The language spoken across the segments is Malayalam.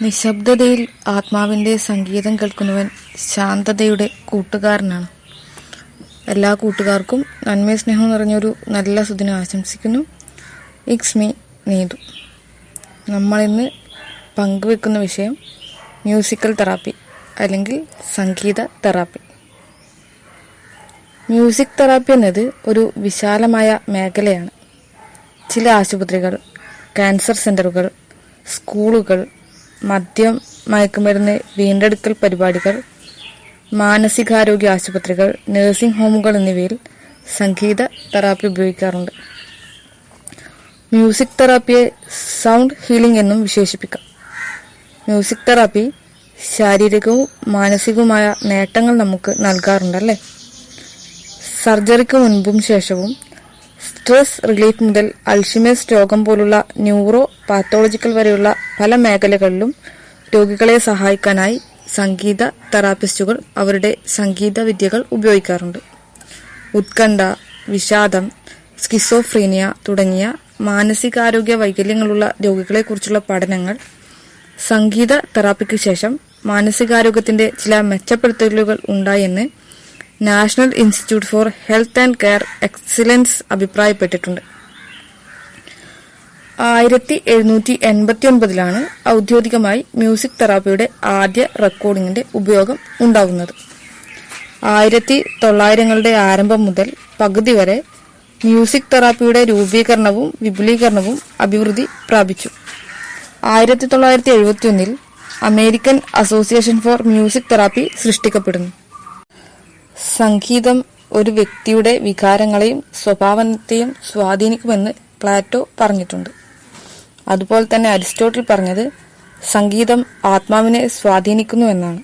നിശബ്ദതയിൽ ആത്മാവിന്റെ സംഗീതം കേൾക്കുന്നവൻ ശാന്തതയുടെ കൂട്ടുകാരനാണ്. എല്ലാ കൂട്ടുകാർക്കും നന്മ സ്നേഹം നിറഞ്ഞൊരു നല്ല സുദിനം ആശംസിക്കുന്നു. ഇക്സ് മീ നീതു നമ്മളിന്ന് പങ്കുവെക്കുന്ന വിഷയം മ്യൂസിക്കൽ തെറാപ്പി അല്ലെങ്കിൽ സംഗീത തെറാപ്പി മ്യൂസിക് തെറാപ്പി എന്നത് ഒരു വിശാലമായ മേഖലയാണ്. ചില ആശുപത്രികൾ ക്യാൻസർ സെന്ററുകൾ സ്കൂളുകൾ മദ്യം മയക്കുമരുന്ന് വീണ്ടെടുക്കൽ പരിപാടികൾ മാനസികാരോഗ്യ ആശുപത്രികൾ നഴ്സിംഗ് ഹോമുകൾ എന്നിവയിൽ സംഗീത തെറാപ്പി ഉപയോഗിക്കാറുണ്ട്. മ്യൂസിക് തെറാപ്പിയെ സൗണ്ട് ഹീലിംഗ് എന്നും വിശേഷിപ്പിക്കാം. മ്യൂസിക് തെറാപ്പി ശാരീരികവും മാനസികവുമായ നേട്ടങ്ങൾ നമുക്ക് നൽകാറുണ്ടല്ലേ? സർജറിക്ക് മുൻപും ശേഷവും സ്ട്രെസ് റിലീഫ് മുതൽ അൾഷിമേഴ്സ് രോഗം പോലുള്ള ന്യൂറോ പാത്തോളജിക്കൽ വരെയുള്ള പല മേഖലകളിലും രോഗികളെ സഹായിക്കാനായി സംഗീത തെറാപ്പിസ്റ്റുകൾ അവരുടെ സംഗീത വിദ്യകൾ ഉപയോഗിക്കാറുണ്ട്. ഉത്കണ്ഠ വിഷാദം സ്കിസോഫ്രീനിയ തുടങ്ങിയ മാനസികാരോഗ്യ വൈകല്യങ്ങളുള്ള രോഗികളെക്കുറിച്ചുള്ള പഠനങ്ങൾ സംഗീത തെറാപ്പിക്ക് ശേഷം മാനസികാരോഗ്യത്തിന്റെ ചില മെച്ചപ്പെടുത്തലുകൾ ഉണ്ടായെന്ന് National Institute for Health and Care Excellence അഭിപ്രായപ്പെട്ടിട്ടുണ്ട്. ആയിരത്തി എഴുന്നൂറ്റി എൺപത്തി ഒൻപതിലാണ് ഔദ്യോഗികമായി മ്യൂസിക് തെറാപ്പിയുടെ ആദ്യ റെക്കോർഡിങ്ങിന്റെ ഉപയോഗം ഉണ്ടാകുന്നത്. ആയിരത്തി തൊള്ളായിരങ്ങളുടെ ആരംഭം മുതൽ പകുതി വരെ മ്യൂസിക് തെറാപ്പിയുടെ രൂപീകരണവും വിപുലീകരണവും അഭിവൃദ്ധി പ്രാപിച്ചു. ആയിരത്തി തൊള്ളായിരത്തി എഴുപത്തിയൊന്നിൽ American Association for Music Therapy സൃഷ്ടിക്കപ്പെടുന്നു. സംഗീതം ഒരു വ്യക്തിയുടെ വികാരങ്ങളെയും സ്വഭാവത്തെയും സ്വാധീനിക്കുമെന്ന് പ്ലാറ്റോ പറഞ്ഞിട്ടുണ്ട്. അതുപോലെ തന്നെ അരിസ്റ്റോട്ടിൽ പറഞ്ഞത് സംഗീതം ആത്മാവിനെ സ്വാധീനിക്കുന്നു എന്നാണ്.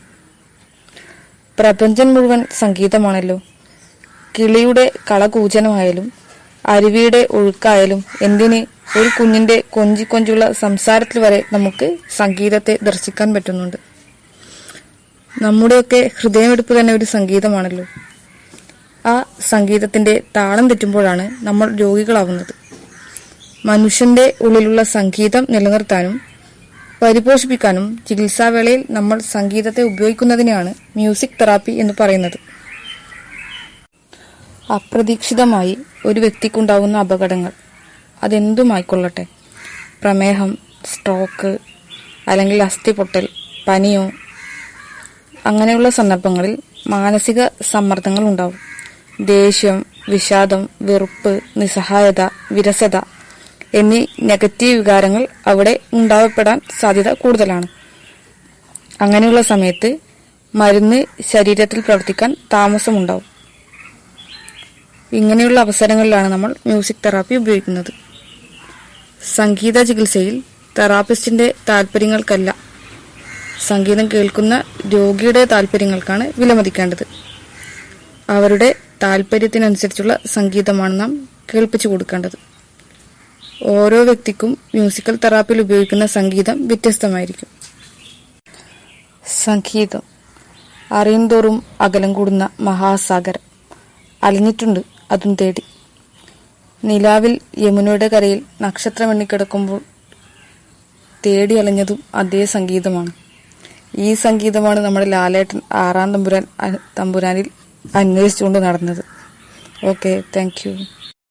പ്രപഞ്ചം മുഴുവൻ സംഗീതമാണല്ലോ. കിളിയുടെ കളകൂചനമായാലും അരുവിയുടെ ഒഴുക്കായാലും എന്തിന് ഒരു കുഞ്ഞിന്റെ കൊഞ്ചി കൊഞ്ചുള്ള സംസാരത്തിൽ വരെ നമുക്ക് സംഗീതത്തെ ദർശിക്കാൻ പറ്റുന്നുണ്ട്. നമ്മുടെയൊക്കെ ഹൃദയമെടുപ്പ് തന്നെ ഒരു സംഗീതമാണല്ലോ. ആ സംഗീതത്തിന്റെ താളം തെറ്റുമ്പോഴാണ് നമ്മൾ രോഗികളാവുന്നത്. മനുഷ്യന്റെ ഉള്ളിലുള്ള സംഗീതം നിലനിർത്താനും പരിപോഷിപ്പിക്കാനും ചികിത്സാവേളയിൽ നമ്മൾ സംഗീതത്തെ ഉപയോഗിക്കുന്നതിനെയാണ് മ്യൂസിക് തെറാപ്പി എന്ന് പറയുന്നത്. അപ്രതീക്ഷിതമായി ഒരു വ്യക്തിക്കുണ്ടാകുന്ന അപകടങ്ങൾ അതെന്തുമായിക്കൊള്ളട്ടെ? പ്രമേഹം സ്ട്രോക്ക് അല്ലെങ്കിൽ അസ്ഥിപൊട്ടൽ പനിയോ? അങ്ങനെയുള്ള സന്ദർഭങ്ങളിൽ മാനസിക സമ്മർദ്ദങ്ങൾ ഉണ്ടാവും. ദേഷ്യം വിഷാദം വെറുപ്പ് നിസ്സഹായത വിരസത എന്നീ നെഗറ്റീവ് വികാരങ്ങൾ അവിടെ ഉണ്ടാവപ്പെടാൻ സാധ്യത കൂടുതലാണ്. അങ്ങനെയുള്ള സമയത്ത് മരുന്ന് ശരീരത്തിൽ പ്രവർത്തിക്കാൻ താമസമുണ്ടാവും. ഇങ്ങനെയുള്ള അവസരങ്ങളിലാണ് നമ്മൾ മ്യൂസിക് തെറാപ്പി ഉപയോഗിക്കുന്നത്. സംഗീത ചികിത്സയിൽ തെറാപ്പിസ്റ്റിന്റെ താല്പര്യങ്ങൾക്കല്ല സംഗീതം കേൾക്കുന്ന രോഗിയുടെ താല്പര്യങ്ങൾക്കാണ് വിലമതിക്കേണ്ടത്. അവരുടെ താല്പര്യത്തിനനുസരിച്ചുള്ള സംഗീതമാണ് നാം കേൾപ്പിച്ചു കൊടുക്കേണ്ടത്. ഓരോ വ്യക്തിക്കും മ്യൂസിക്കൽ തെറാപ്പിയിൽ ഉപയോഗിക്കുന്ന സംഗീതം വ്യത്യസ്തമായിരിക്കും. സംഗീതം അറിയന്തോറും അകലം കൂടുന്ന മഹാസാഗരം അലിഞ്ഞിട്ടുണ്ട് അതും തേടി. നിലാവിൽ യമുനയുടെ കരയിൽ നക്ഷത്രം എണ്ണിക്കിടക്കുമ്പോൾ തേടി അലഞ്ഞതും അതേ സംഗീതമാണ്. ഈ സംഗീതമാണ് നമ്മുടെ ലാലേട്ടൻ ആറാം തമ്പുരാൻ തമ്പുരാനിൽ അന്വേഷിച്ചുകൊണ്ട് നടന്നത്. Okay thank